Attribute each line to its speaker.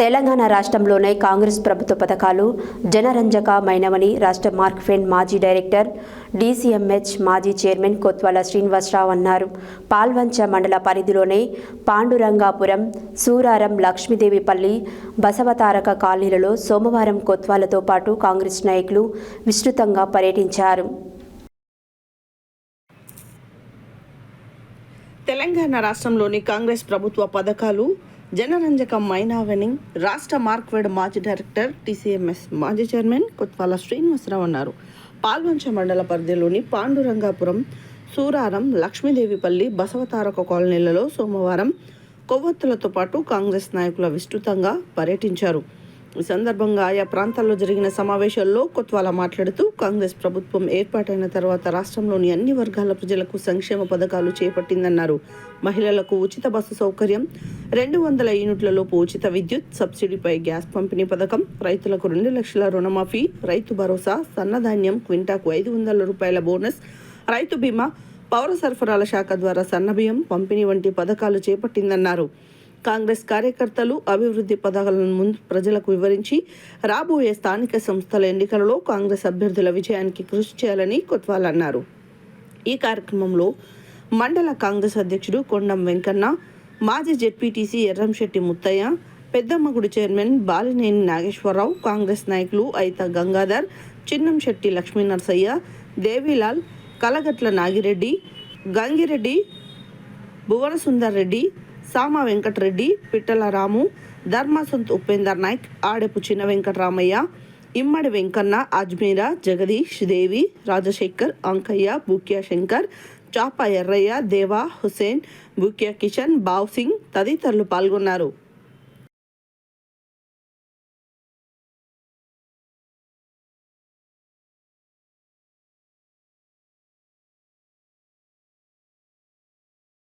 Speaker 1: తెలంగాణ రాష్ట్రంలోనే కాంగ్రెస్ ప్రభుత్వ పథకాలు జనరంజకమైనవని రాష్ట్ర మార్క్ఫెండ్ మాజీ డైరెక్టర్ డీసీఎంహెచ్ మాజీ చైర్మన్ కొత్వాల శ్రీనివాసరావు అన్నారు. పాల్వంచ మండల పరిధిలోనే పాండురంగాపురం సూరారం లక్ష్మీదేవిపల్లి బసవతారక కాలనీలలో సోమవారం కొత్వాలతో పాటు కాంగ్రెస్ నాయకులు విస్తృతంగా పర్యటించారు.
Speaker 2: తెలంగాణ రాష్ట్రంలోని కాంగ్రెస్ ప్రభుత్వ పథకాలు జనరంజకమైనవని రాష్ట్ర మార్క్వెడ్ మాజీ డైరెక్టర్ టీసీఎంఎస్ మాజీ చైర్మన్ కొత్వాల శ్రీనివాసరావు అన్నారు. పాల్వంచ మండల పరిధిలోని పాండురంగాపురం సూరారం లక్ష్మీదేవిపల్లి బసవతారక కాలనీలలో సోమవారం కొవ్వొత్తులతో పాటు కాంగ్రెస్ నాయకుల విస్తృతంగా పర్యటించారు. ఈ సందర్భంగా ఆయా ప్రాంతాల్లో జరిగిన సమావేశాల్లో కొత్వాల మాట్లాడుతూ కాంగ్రెస్ ప్రభుత్వం ఏర్పాటైన తర్వాత రాష్ట్రంలోని అన్ని వర్గాల ప్రజలకు సంక్షేమ పథకాలు చేపట్టిందన్నారు. మహిళలకు ఉచిత బస్సు సౌకర్యం రెండు వందల యూనిట్లలోపు ఉచిత విద్యుత్ సబ్సిడీపై గ్యాస్ పంపిణీ పథకం. రైతులకు రెండు లక్షల రుణమాఫీ. రైతు భరోసా సన్నధాన్యం క్వింటాకు ఐదు వందల రూపాయల బోనస్. రైతు బీమా పౌర సరఫరాల శాఖ ద్వారా సన్నబియ్యం పంపిణీ వంటి పథకాలు చేపట్టిందన్నారు. కాంగ్రెస్ కార్యకర్తలు అభివృద్ధి పథకాలను ముందు ప్రజలకు వివరించి రాబోయే స్థానిక సంస్థల ఎన్నికలలో కాంగ్రెస్ అభ్యర్థుల విజయానికి కృషి చేయాలని కొత్వాల్ అన్నారు ఈ కార్యక్రమంలో మండల కాంగ్రెస్ అధ్యక్షుడు కొండం వెంకన్న మాజీ జెడ్పీటీసీ ఎర్రంశెట్టి ముత్తయ్య పెద్దమ్మగుడి చైర్మన్ బాలినేని నాగేశ్వరరావు కాంగ్రెస్ నాయకులు అయిత గంగాధర్ చిన్నంశెట్టి లక్ష్మీ నరసయ్య దేవీలాల్ కలగట్ల నాగిరెడ్డి గంగిరెడ్డి భువనసుందర్ రెడ్డి సామ వెంకటరెడ్డి పిట్టల రాము ధర్మాసంత్ ఉపేందర్ నాయక్ ఆడెపు చిన్న వెంకటరామయ్య ఇమ్మడి వెంకన్న అజ్మీరా జగదీష్ దేవి రాజశేఖర్ అంకయ్య బుక్యా శంకర్ చాప ఎర్రయ్య దేవా హుసేన్ బుక్య కిషన్ బావ్ సింగ్ తదితరులు పాల్గొన్నారు.